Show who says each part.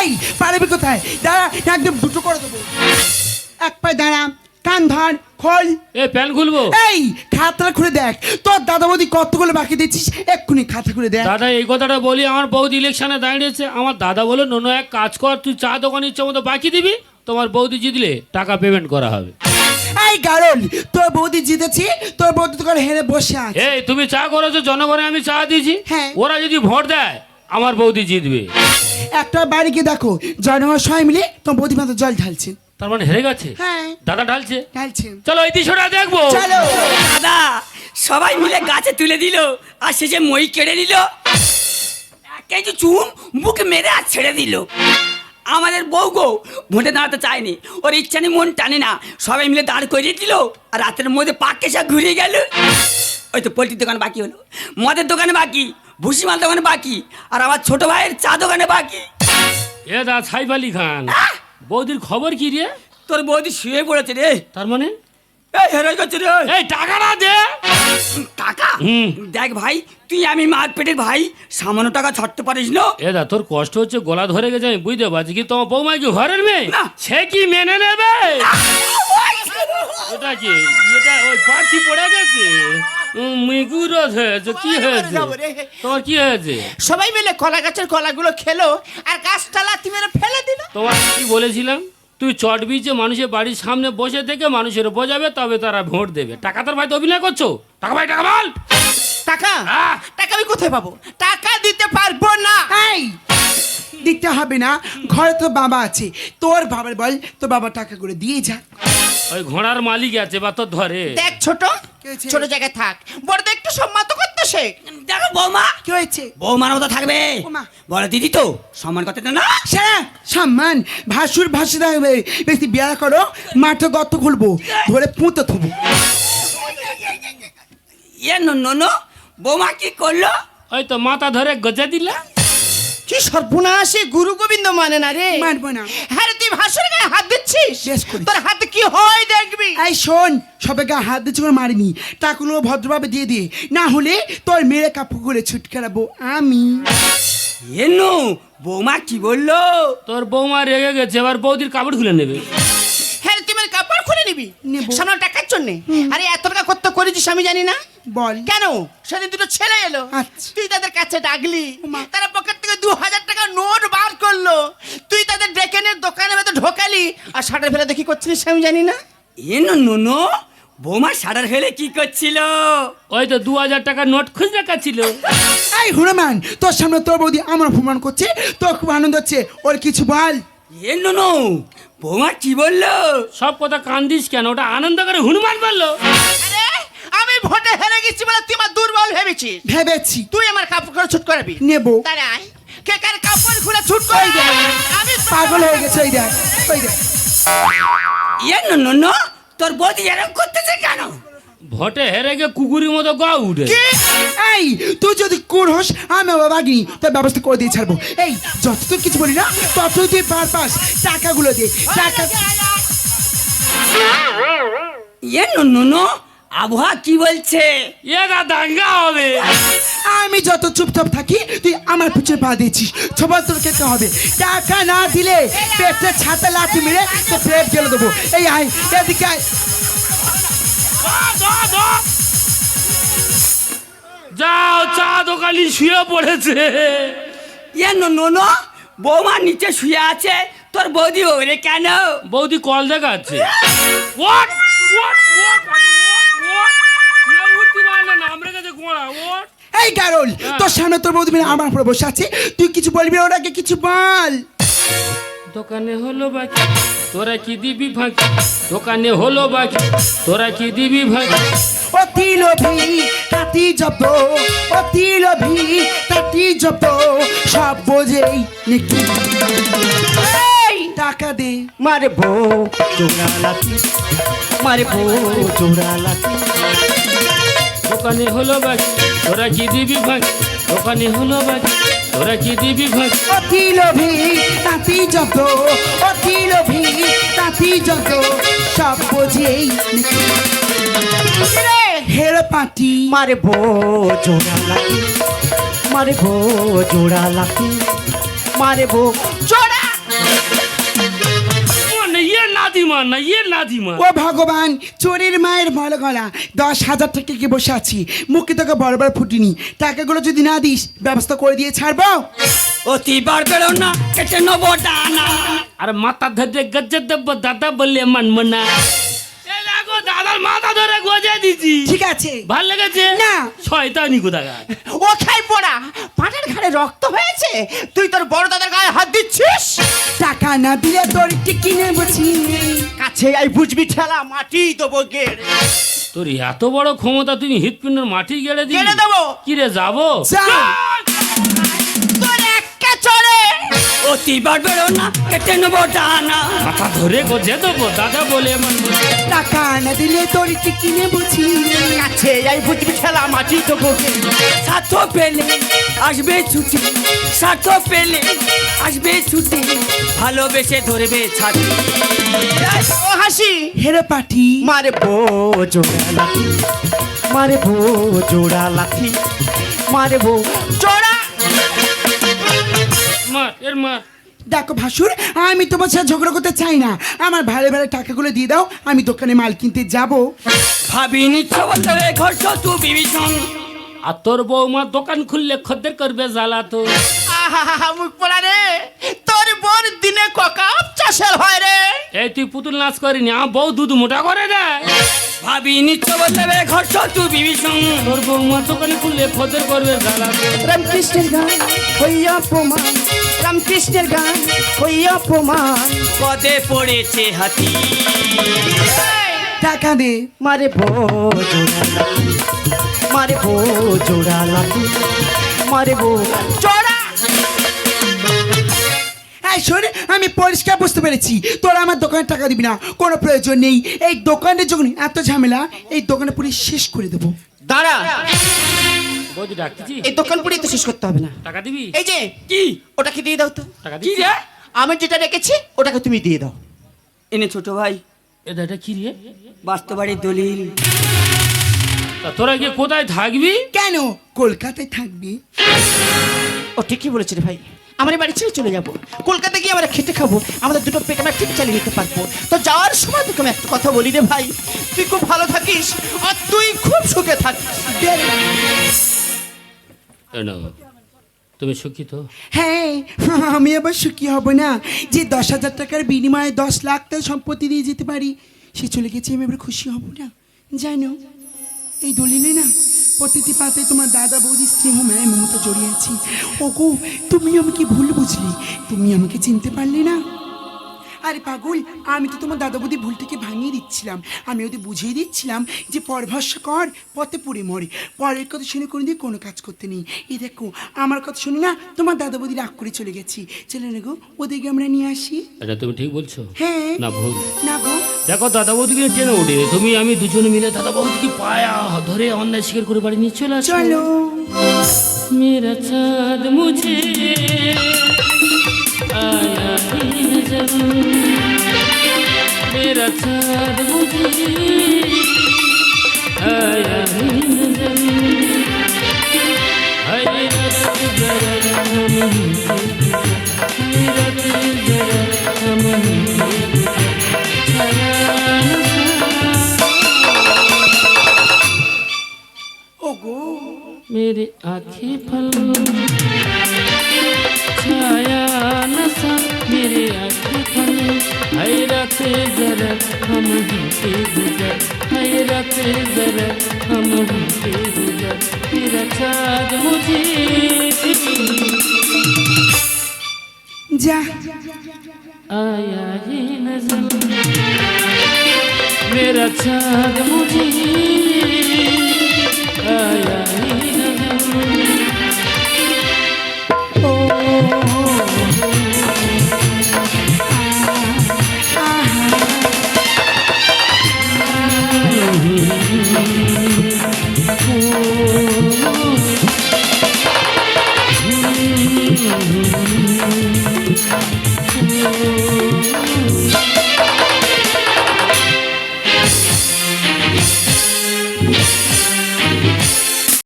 Speaker 1: এই পারবি কোথায়? দাঁড়া একদম দুটো করে দেবো। এক পায়ে দাঁড়া কান ধর খোল।
Speaker 2: এ প্যান খুলবো?
Speaker 1: এই খাতাটা খুলে দেখ। তোর দাদা বৌদি কতগুলো বাকি দিচ্ছিস? এক্ষুনি খাতা খুলে দেখ।
Speaker 2: দাদা এই কথাটা বলি আমার বৌদি ইলেকশনে দাঁড়িয়েছে। আমার দাদা বলে নোনো এক কাজ কর তুই চা দোকান ইচ্ছে মতো বাকি দিবি তোমার বৌদি জিতলে টাকা পেমেন্ট করা হবে।
Speaker 1: এই গারল তোর বৌদি জিতেছি তোর বৌদি তো করে হেরে বসে আছে।
Speaker 2: এই তুমি চা করেছ জনগণে আমি চা দিয়েছি।
Speaker 1: হ্যাঁ।
Speaker 2: ওরা যদি ভোট দেয় আমার বৌদি জিতবে।
Speaker 1: একটা বাড়ি গিয়ে দেখো জনগণ সবাই মিলে তোমার বৌদি মাথা জল ঢালছে।
Speaker 2: তার মানে হেরে গেছে?
Speaker 1: হ্যাঁ।
Speaker 2: দাদা ঢালছে?
Speaker 1: ঢালছে।
Speaker 2: চলো এই দৃশ্যটা দেখব।
Speaker 1: চলো।
Speaker 3: দাদা সবাই মিলে গাছে তুলে দিল আর সে যে মই কেড়ে নিল। কেজি চুন বুকে মেরে আর ছেড়ে দিল। আমাদের বউ গো ভোটে দাঁড়াতে চায়নি। ওর ইচ্ছা নেই মন টানে না। সবাই মিলে দাঁড় করিয়ে দিল আর রাতের মধ্যে পাক কেসা ঘুরে গেল। ওই তো পোলট্রির দোকান বাকি হলো। মদের দোকানে বাকি। ভুসিমাল দোকানে বাকি আর আমার ছোট ভাইয়ের চা দোকানে বাকি।
Speaker 2: এ দা সাইফ আলী খান বৌদির খবর কি রে?
Speaker 3: তোর বৌদি শুয়ে পড়েছে রে।
Speaker 2: তার মানে?
Speaker 3: এই হেরে গেছে রে।
Speaker 2: এই টাকাটা দে।
Speaker 3: টাকা?
Speaker 2: হুম।
Speaker 3: দেখ ভাই তুই আমি মার পেটের ভাই সামান্য টাকা ছাড়তে পারিস না?
Speaker 2: এ দা তোর কষ্ট হচ্ছে গলা ধরে গেছে আমি বুঝতে পারছি কি তোমার বৌমা কি ঘরের মেয়ে?
Speaker 3: না।
Speaker 2: সে কি মেনে নেবে? এটা কি? এটা ওই পার্টি পড়ে গেছে? উম, মিগুরত হয়েছে কি হয়েছে? তোমার কি হয়েছে?
Speaker 4: সবাই মিলে কলা গাছের কলাগুলো খেলো আর গাছটা লাথি মেরে ফেলে দিল।
Speaker 2: তোমার কি বলেছিলাম? তুই চট বিচে মানুষের বাড়ির সামনে বসে থেকে মানুষের বোঝাবে তবে তারা ভোট দেবে। টাকা তোর ভাই তো অভিনয় করছ? টাকা ভাই টাকা বল!
Speaker 4: টাকা?
Speaker 2: আহ!
Speaker 4: টাকা আমি কোথায় পাবো? টাকা দিতে পারব না।
Speaker 1: এই দিতে হবে না ঘরে তো বাবা আছে। তোর বাবার বল তোর বাবা টাকা করে দিয়ে যা
Speaker 2: ওই ঘোড়ার মালিক আছে বা তোর ধরে?
Speaker 4: দেখ ছোট? ছোট জায়গায় থাক। বড়দের একটু সম্মান তো করতে শেখ।
Speaker 3: দেখো বৌমা।
Speaker 1: কি হয়েছে?
Speaker 3: বৌমার মতো থাকবে।
Speaker 1: বৌমা।
Speaker 3: বলো দিদি তো সম্মান করতে না।
Speaker 1: সম্মান ভাসুর ভাসু থাকবে বেশি বিয়া করো মাঠে গর্ত খুলবো ধরে পুঁতে থবো।
Speaker 3: ইয়ে নো বৌমা কি করল?
Speaker 2: ওই তো মাথা ধরে গজা দিলা।
Speaker 4: কি সর্বনাশে গুরু গোবিন্দ মানে না রে।
Speaker 1: মানবো না।
Speaker 4: হ্যাঁ তুই ভাসুর গায়ে হাত দিচ্ছিস। তোর হাতে কি হয় দেখবি?
Speaker 1: এই শোন সবাইকে হাত দিচ্ছে করে মারিনি। টাকাগুলো ভদ্রভাবে দিয়ে দিয়ে না হলে তোর মেরে কাপড় করে ছুটকারাবো। আমি।
Speaker 3: ইয়ে নো বৌমা কি বলল?
Speaker 2: তোর বৌমা রেগে গেছে এবার বৌদির কাপড় খুলে নেবে।
Speaker 4: হ্যাঁ তুই মানে কাপড় খুলে নিবি? টাকার জন্য? আরে এত টাকা কত করেছিস আমি জানি না।
Speaker 1: বল।
Speaker 4: কেন? সেদিন দুটো ছেলে এলো।
Speaker 1: আচ্ছা।
Speaker 4: তুই তাদের কাছে ডাকলি। তারা পকেট থেকে দু হাজার টাকা নোট বার করল তুই তাদের ডেকে নিয়ে দোকানে ভেতর ঢোকালি আর শাটার ফেলে দেখি করছিলিস আমি জানি না?
Speaker 3: ইয়ে নো নো বৌমা সাডার ফেলে কি করছিল?
Speaker 2: ওই তো দু হাজার টাকার নোট খুঁজে রাখাচ্ছিল
Speaker 1: এই হুরমান তোর সামনে তোর বৌদি আমার অপমান করছে তোর খুব আনন্দ হচ্ছে ওর কিছু বল।
Speaker 3: ইয়ে নো বৌমা কি বলল?
Speaker 2: সব কথা কান্দিস কেন? ওটা আনন্দ করে হনুমান বলল।
Speaker 4: আরে আমি ভোটে হেরে গেছি বলে তুই আমার দুর্বল ভেবেছিস।
Speaker 1: ভেবেছি।
Speaker 4: তুই আমার কাপড় করে ছুট করাবি।
Speaker 1: নেব।
Speaker 4: দাঁড়ায় কে কার কাপড় খুলে ছুট করে
Speaker 1: ওই
Speaker 4: আমি
Speaker 1: পাগল হয়ে গেছে ওই দেখ ওই দেখ।
Speaker 3: ইয়ে নো নো তোর বৌদি এরকম করতেছে কেন?
Speaker 2: ভোটে হেরে গিয়ে কুকুরের মতো গা উঠে।
Speaker 1: এই তুই যদি কুর হোস আমি বাবা গিনি তোর ব্যবস্থা করে দিয়ে ছাড়বো। এই যত তুই কিছু বলি না তত তুই পার পাস টাকাগুলো দে টাকা
Speaker 3: ইয়ে নো নো আবহাওয়া কি বলছে?
Speaker 2: এরা দাঙ্গা হবে।
Speaker 1: আমি যত চুপচাপ থাকি তুই আমার পিছনে পা দিয়েছিস সবার তোর খেতে হবে টাকা না দিলে পেটে ছাতা লাঠি মেরে তো পেট গেলে দেবো এই আয় এদিকে আয়।
Speaker 2: যাও চা দোকানি শুয়ে পড়েছে
Speaker 3: ইয়ে নো নো নো বৌমা নিচে শুয়ে আছে তোর বৌদি ওরে কেন
Speaker 2: বৌদি কল দেখাচ্ছে গোড়া। What?
Speaker 1: এই গারল তোর সামনে তোর বৌদি আমার উপরে বসে আছে। তুই কিছু বলবি না ওটাকে কিছু বল।
Speaker 2: দোকানে হলো বাকি তোরা কি দিবি ফাঁকি? দোকানে হলো বাকি তোরা কি দিবি ফাঁকি?
Speaker 1: অতি লোভী তাতি জব্দ অতি লোভী তাতি জব্দ সব বোঝেই নাকি। এই, টাকা দে।
Speaker 4: মারে বো জোড়া লাঠি। মারে বো জোড়া লাঠি।
Speaker 2: দোকানে হলো বাকি তোরা কি দিবি ফাঁকি দোকানে হলো বাকি তোরা কি দিবি ফাঁকি
Speaker 1: অতি লোভী তাতি জব্দ অতি লোভী তাতি জব্দ সব বোঝেই হের পাটি,
Speaker 4: মারে বো জোড়া লাঠি, মারে বো জোড়া লাঠি, মারে বো জোড়া
Speaker 2: মা না ইয়ে নাদিমা
Speaker 1: ও ভগবান চোরের মায়ের ভালো গলা। দশ হাজার টাকা কি বসে আছি। মুখে তোকে বড় বড় ফুটিনি। টাকাগুলো যদি না দিস ব্যবস্থা করে দিয়ে ছাড়বো?
Speaker 3: অতি বার বেরো না কেটে নেব ডানা।
Speaker 2: আর মাথা ধরে গজ্জে দেব দাদা বললে মানব না। দাদার মাথা ধরে গজে দিছি
Speaker 1: ঠিক আছে।
Speaker 2: ভালো লেগেছে?
Speaker 1: না।
Speaker 2: শয়তানি কোথাকার।
Speaker 4: ও খাই পড়া পাটের ঘাড়ে রক্ত হয়েছে? তুই তোর বড় দাদার গায়ে হাত দিচ্ছিস?
Speaker 1: টাকা না দিলে তোর টিকি নেব।
Speaker 4: কাছে আই বুঝবি ঠেলা মাটি দেবো গেড়ে।
Speaker 2: তোর এত বড় ক্ষমতা তুমি হৃৎপিণ্ডের মাটি গেড়ে দিবি
Speaker 4: গেড়ে দেবো।
Speaker 2: কি রে যাব?
Speaker 1: যা।
Speaker 4: তোর একটা চলে
Speaker 3: অতি বার না কেটে নেব ডানা।
Speaker 2: মাথা ধরে গজে দেবো দাদা বলে মানব না।
Speaker 1: টাকা না দিলে তোর টিকি কিনে বুঝি?
Speaker 4: কাছে আই বুঝবি ঠেলা মাটি দেবো গেড়ে
Speaker 3: স্বার্থ পেলে আসবে ছুটি। স্বার্থ পেলে আসবে ছুটি। ভালোবেসে ধরবে ছাতি
Speaker 4: ও হাসি।
Speaker 1: হেরে পাঠি।
Speaker 4: মারে বো জোড়া লাঠি। মারে বো জোড়া লাঠি। মারে বো জোড়া
Speaker 2: মা এর মা।
Speaker 1: দেখো ভাসুর আমি তোমার সাথে ঝগড়া করতে চাই না। আমার ভালো ভালো টাকাগুলো দিয়ে দাও আমি দোকানে মাল কিনতে যাব।
Speaker 3: ভাবিনি বলতে ঘর তুই বিভীষণ।
Speaker 2: আর তোর বৌমা দোকান খুললে খদ্দের করবে জ্বালা তো।
Speaker 4: আহা মুখ পড়া রে। তোর বোর দিনে ককাপ চাষের হয় রে।
Speaker 2: এই তুই পুতুল নাচ করিনি আমার বউ দুধ মোটা করে দেয়।
Speaker 3: ভাবি নিচ্ছ বলতে ঘর তুই বিভীষণ
Speaker 2: তোর বউ বৌমা দোকান খুললে খদ্দের করবে জ্বালা।
Speaker 4: রামকৃষ্ণের গান হইয়া প্রমাণ রামকৃষ্ণের গান হইয়া প্রমাণ।
Speaker 3: পদে পড়েছে হাতি।
Speaker 1: টাকা দে
Speaker 4: মারে বো জোড়া লাঠি। মারে বো জোড়া লাঠি। মারে বো জোড়া
Speaker 1: এই শোন আমি পরিষ্কার বুঝতে পেরেছি। তোরা আমার দোকানে টাকা দিবি না কোনো প্রয়োজন নেই। এই দোকানে যখন এত ঝামেলা এই দোকানে পুরো শেষ করে দেবো।
Speaker 4: দাঁড়া।
Speaker 2: বৌদি ডাকতেছি
Speaker 4: এই দোকান পুড়ে তো শেষ করতে হবে না।
Speaker 2: টাকা দিবি?
Speaker 4: এই যে কি? ওটাকে দিয়ে দাও তো।
Speaker 2: টাকা
Speaker 3: কি
Speaker 2: দিবি?
Speaker 3: রে?
Speaker 4: আমি যেটা রেখেছি ওটাকে তুমি দিয়ে দাও।
Speaker 3: এনে ছোট ভাই
Speaker 2: এটা এটা কি রে?
Speaker 3: বাস্তবাড়ির দলিল।
Speaker 2: তা তোরা গিয়ে কোথায় থাকবি?
Speaker 1: কেন? কলকাতায় থাকবি?
Speaker 4: ও ঠিকই বলেছে রে ভাই। আমার বাড়ি ছেড়ে চলে যাব। কলকাতা গিয়ে আমরা খেতে খাব। আমাদের দুটো পেট আমরা ঠিক চালিয়ে নিতে পারব। তো যাওয়ার সময় তোকে আমি একটা কথা বলি রে ভাই। তুই খুব ভালো থাকিস আর তুই খুব সুখে থাকিস।
Speaker 2: তুমি শিক্ষিত
Speaker 1: হ্যাঁ আমি আবার সুখী হব না। যে দশ হাজার টাকার বিনিময়ে দশ লাখ টাকা সম্পত্তি দিয়ে যেতে পারি সে চলে গেছে আমি এবার খুশি হব না। জানো এই দলিলে না প্রতিটি পাতে তোমার দাদা বৌদি স্নেহ মায়ের মমতা জড়িয়ে আছি। ওগো তুমি আমাকে ভুল বুঝলি। তুমি আমাকে চিনতে পারলে না? আরে পাগল আমি তো তোমার দাদা বৌদি ভুলটাকে ভাঙিয়ে দিচ্ছিলাম আমি ওদের বুঝিয়ে দিচ্ছিলাম যে পরভস্য কর পথে পড়ে মরে পরের কথা শুনে কোনো দিন কোনো কাজ করতে নেই এই দেখো আমার কথা শুনে না তোমার দাদা বৌদি রাগ করে চলে গেছি চলে না গো ওদেরকে আমরা নিয়ে আসি
Speaker 2: এটা তুমি ঠিক বলছো
Speaker 1: হ্যাঁ
Speaker 2: না ভুল
Speaker 1: না গো
Speaker 2: দেখো দাদা বৌদিকে টেনে উঠে তুমি আমি দুজনে মিলে দাদা বৌদিকে পায়া ধরে অন্যায় স্বীকার করে বাড়ি নিয়ে চলে আসো
Speaker 1: চলো
Speaker 2: मेरा चाँद मुझे आया ही नजर मेरा चाँद मुझे आया ही नजर हरे रत जरा हम हरे रत जरा हम
Speaker 1: ওগো
Speaker 2: मेरे आंखें फल हैरत जरा हम के गुजर हैरत जरा हम के गुजर तेरा चाँद मुझे
Speaker 1: যা
Speaker 2: आया ही नजर मेरा चाँद मुझे आया ही नजर Oh